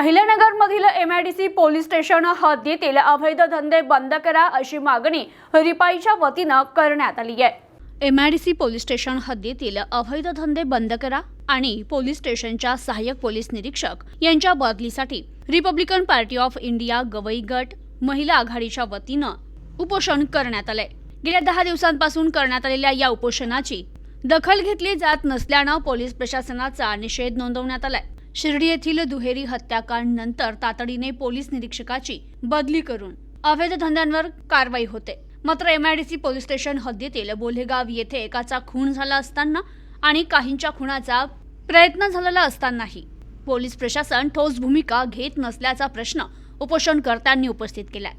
अहिल्यानगरमधील C police station हद्दीतील अवैध धंदे बंद करा अशी मागणी रिपाईच्या वतीनं करण्यात आली आहे. M I D C police station हद्दीतील अवैध धंदे बंद करा आणि पोलीस स्टेशनच्या सहाय्यक पोलीस निरीक्षक यांच्या बदलीसाठी republican party of India Gavai गट महिला आघाडीच्या वतीनं उपोषण करण्यात आलंय. गेल्या दहा दिवसांपासून करण्यात आलेल्या या उपोषणाची दखल घेतली जात नसल्यानं पोलीस प्रशासनाचा निषेध नोंदवण्यात आलाय. शिर्डी येथील दुहेरी हत्याकांड नंतर तातडीने पोलीस निरीक्षकाची बदली करून अवैध धंद्यांवर कारवाई होते. मात्र एमआयडीसी पोलीस स्टेशन हद्दीतील बोलेगाव येथे एकाचा खून झाला असताना आणि काहींच्या खुनाचा प्रयत्न झालेला असतानाही पोलीस प्रशासन ठोस भूमिका घेत नसल्याचा प्रश्न उपोषणकर्त्यांनी उपस्थित केलाय.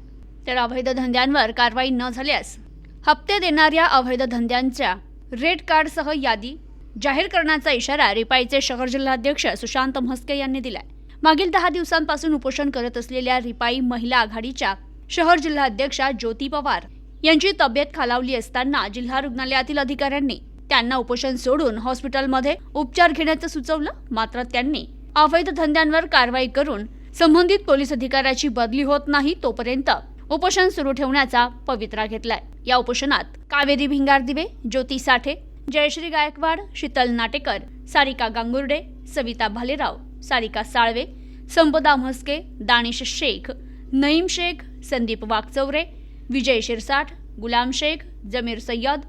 तर अवैध धंद्यांवर कारवाई न झाल्यास हप्ते देणाऱ्या अवैध धंद्यांच्या रेड कार्डसह यादी जाहीर करण्याचा इशारा रिपाईचे शहर जिल्हाध्यक्ष सुशांत म्हस्के यांनी दिलाय. मागील दहा दिवसांपासून उपोषण करत असलेल्या रिपाई महिला आघाडीच्या शहर जिल्हाध्यक्षा ज्योती पवार यांची तब्येत खालावली असताना जिल्हा रुग्णालयातील अधिकाऱ्यांनी त्यांना उपोषण सोडून हॉस्पिटलमध्ये उपचार घेण्याचं सुचवलं. मात्र त्यांनी अवैध धंद्यांवर कारवाई करून संबंधित पोलीस अधिकाऱ्याची बदली होत नाही तोपर्यंत उपोषण सुरू ठेवण्याचा पवित्रा घेतलाय. या उपोषणात कावेरी भिंगार दिवे ज्योती साठे जयश्री गायकवाड शीतल नाटेकर सारिका गांगुर्डे सविता भालेराव सारिका साळवे संपदा म्हस्के दानिश शेख नईम शेख संदीप वाघचौरे विजय शिरसाठ गुलाम शेख जमीर सय्यद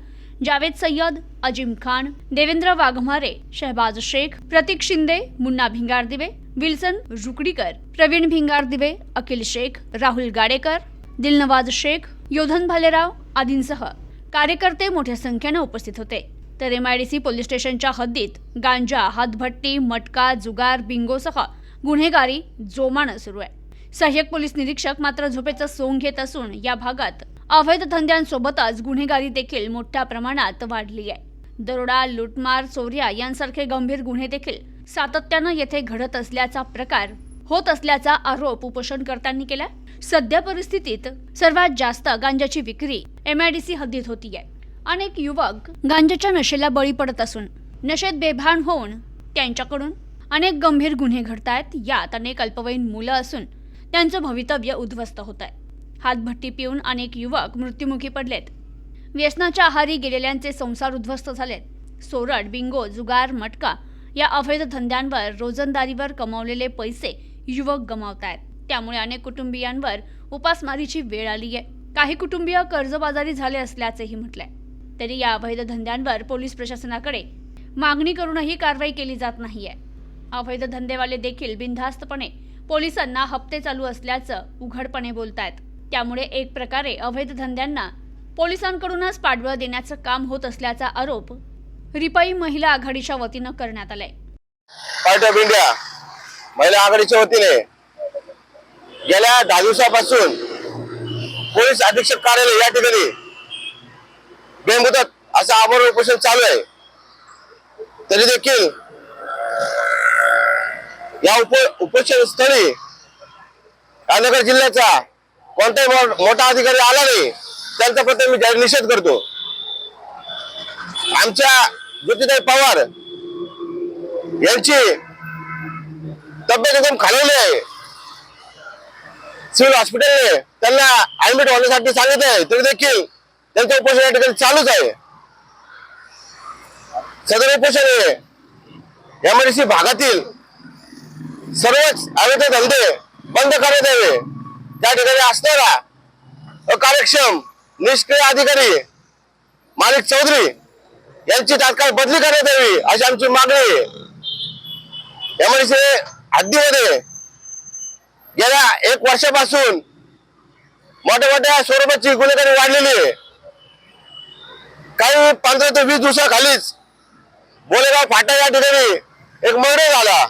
जावेद सय्यद अजिम खान देवेंद्र वाघमारे शहबाज शेख प्रतीक शिंदे मुन्ना भिंगारदिवे विल्सन रुकडीकर प्रवीण भिंगारदिवे अखिल शेख राहुल गाडेकर दिलनवाज शेख योधन भालेराव आदींसह कार्यकर्ते मोठ्या संख्येनं उपस्थित होते. तर एमआयडीसी पोलीस स्टेशनच्या हद्दीत गांजा हातभट्टी मटका जुगार बिंगोसह गुन्हेगारी जोमानं सुरू आहे. सहाय्यक पोलीस निरीक्षक मात्र झोपेचं सोंग घेत असून या भागात अवैध धंद्यांसोबतच गुन्हेगारी देखील मोठ्या प्रमाणात वाढली आहे. दरोडा लुटमार चोऱ्या यांसारखे गंभीर गुन्हे देखील सातत्यानं येथे घडत असल्याचा प्रकार होत असल्याचा आरोप उपोषणकर्त्यांनी केला सध्या परिस्थितीत सर्वात जास्त गांजाची विक्री एमआयडीसी हद्दीत होती आहे अनेक युवक गांजाच्या नशेला बळी पडत असून नशेत बेभान होऊन त्यांच्याकडून अनेक गंभीर गुन्हे घडत आहेत यात अनेक अल्पवयीन मुलं असून त्यांचं भवितव्य उद्ध्वस्त होत आहे हातभट्टी पिऊन अनेक युवक मृत्युमुखी पडलेत. व्यसनाच्या आहारी गेलेल्यांचे संसार उद्ध्वस्त झालेत. सोरड बिंगो जुगार मटका या अवैध धंद्यांवर रोजंदारीवर कमावलेले पैसे युवक गमावतायत. आहेत त्यामुळे अनेक कुटुंबियांवर उपासमारीची वेळ आली आहे काही कुटुंबीय कर्जबाजारी झाले असल्याचेही म्हटलंय. तरी या अवैध धंद्यांवर पोलीस प्रशासनाकडे मागणी करूनही कारवाई केली जात नाहीये. अवैध धंदेवाले देखील बिनधास्तपणे पोलिसांना हप्ते चालू असल्याचं उघडपणे बोलतायत. त्यामुळे एक प्रकारे अवैध धंद्यांना पोलिसांकडूनच पाठबळ देण्याचं काम होत असल्याचा आरोप रिपाई महिला आघाडीच्या वतीनं करण्यात आलाय. पार्टी ऑफ इंडिया महिला आघाडीच्या वतीने गेल्या दहा दिवसापासून पोलीस अधीक्षक कार्यालय या ठिकाणी बेमुदत असं आमरण उपोषण चालू आहे. तरी देखील या उप उपोषण स्थळी रामनगर जिल्ह्याचा कोणताही मोठा अधिकारी आला नाही. त्यांचा प्रत्येक मी जाहीर निषेध करतो. आमच्या ज्योतिताई पवार यांची तब्येत एकदम खालवली आहे. सिव्हिल हॉस्पिटलने त्यांना ऍडमिट होण्यासाठी सांगितलं आहे तरी देखील त्यांचं उपोषण या ठिकाणी चालूच आहे. सदर उपोषण हे एमआयडीसी भागातील सर्वच अवैध धंदे बंद करण्यात यावे त्या ठिकाणी असणारा अकार्यक्षम निष्क्रिय अधिकारी मालिक चौधरी यांची तात्काळ बदली करण्यात यावी अशी आमची मागणी आहे. एमआयडीसी हद्दीमध्ये गेल्या एक वर्षापासून मोठ्या मोठ्या स्वरूपाची गुन्हेगारी वाढलेली आहे. काही पंधरा ते वीस दिवसाखालीच बोलेगाव फाटा या ठिकाणी एक मर्डर झाला.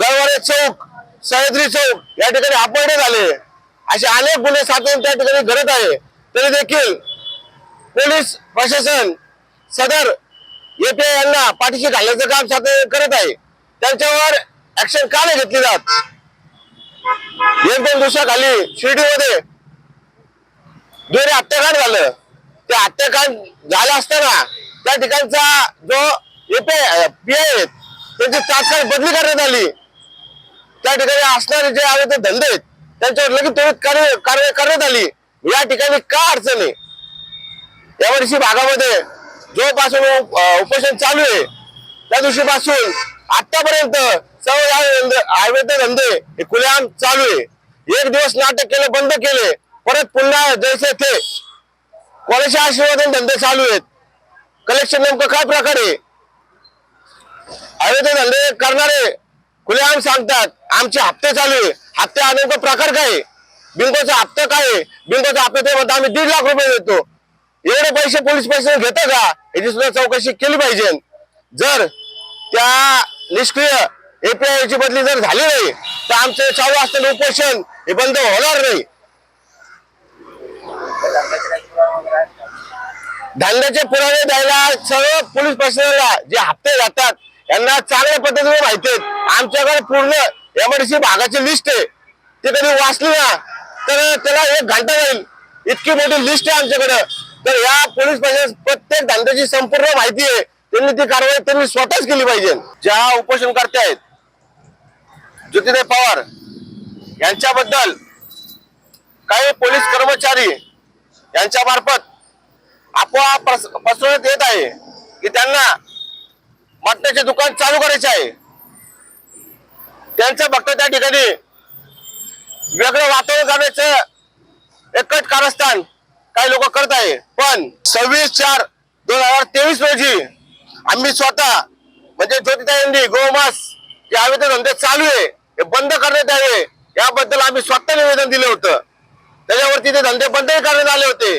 गरवारे चौक सह्याद्री चौक या ठिकाणी अपमर्डर झाले. असे अनेक गुन्हे सातत्याने त्या ठिकाणी घडत आहे. तरी देखील पोलीस प्रशासन सदर एपीआय यांना पाठीशी घालण्याचं काम सातत्याने करत आहे. त्यांच्यावर ऍक्शन का नाही घेतली जात? एक दोन दिवसाखाली शिर्डीमध्ये दुहेरी हत्याकांड झालं. ते हत्याकांड झालं असताना त्या ठिकाणचा जो पी आय त्यांची तात्काळ बदली करण्यात आली. त्या ठिकाणी असणारे जे अवैध धंदे आहेत त्यांच्यावर लगेच त्वरित कार्य- कारवाई करण्यात आली. या ठिकाणी का अडचण? आहे वर्षी भागामध्ये जोपासून उपोषण चालू आहे. त्या दिवशीपासून आतापर्यंत सर्व या अवैध धंदे हे खुलेआम चालू आहे. एक दिवस नाटक केले बंद केले. परत पुन्हा जैसे थे कोणाच्या आशीर्वादाने धंदे चालू आहेत? कलेक्शन नेमकं काय प्रकार आहे? ते धंदे करणारे खुलेआम सांगतात आमचे हप्ते चालू आहे. हप्ते हा नेमका प्रकार काय आहे? हप्ता काय बिंकोचा हप्ते हप्ता ते म्हणतात आम्ही दीड लाख रुपये देतो. एवढे पैसे पोलीस पैसे घेतं का? याची सुद्धा चौकशी केली पाहिजे. जर त्या निष्क्रिय एपीआयची बदली जर झाली नाही तर आमचे चालू असलेले उपोषण हे बंद होणार नाही. धान्याचे पुरावे द्यायला सर्व पोलीस प्रशासनाला जे हप्ते जातात यांना चांगल्या पद्धतीने माहिती आहेत. आमच्याकडे पूर्ण एमआरडीसी भागाची लिस्ट आहे. ते कधी वाचली ना तर त्याला एक घंटा जाईल. इतकी मोठी लिस्ट आहे आमच्याकडे. तर या पोलीस प्रशासन प्रत्येक धंद्याची संपूर्ण माहिती आहे. त्यांनी ती कारवाई त्यांनी स्वतःच केली पाहिजे. ज्या उपोषणकर्ते आहेत ज्योतिदेव पवार यांच्याबद्दल काही पोलीस कर्मचारी यांच्या मार्फत अफवा पसरवण्यात येत आहे की त्यांना मटणाचे दुकान चालू करायचे आहे. त्यांचं फक्त त्या ठिकाणी वेगळं वातावरण करण्याचं एकच कारस्थान काही लोक करत आहे. पण सव्वीस चार दोन हजार तेवीस रोजी आम्ही स्वतः म्हणजे ज्योतिता यांनी गोमास जे अवैध धंदे चालू आहे हे बंद करण्यात यावे याबद्दल आम्ही स्वतः निवेदन दिलं होतं. त्याच्यावरती ते धंदे बंदही करण्यात आले होते.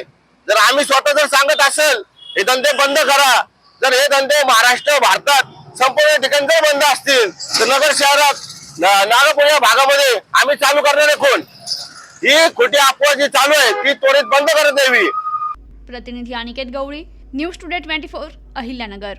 जर आम्ही स्वतः जर सांगत असेल हे धंदे बंद करा. जर हे धंदे महाराष्ट्र भारतात संपूर्ण ठिकाण जर बंद असतील तर नगर शहरात न- नागपूर या भागामध्ये आम्ही चालू करणारे कोण? ही खोटी अफवा जी चालू आहे ती त्वरित बंद करत द्यावी प्रतिनिधी Aniket Gawali news today twenty four Ahilyanagar.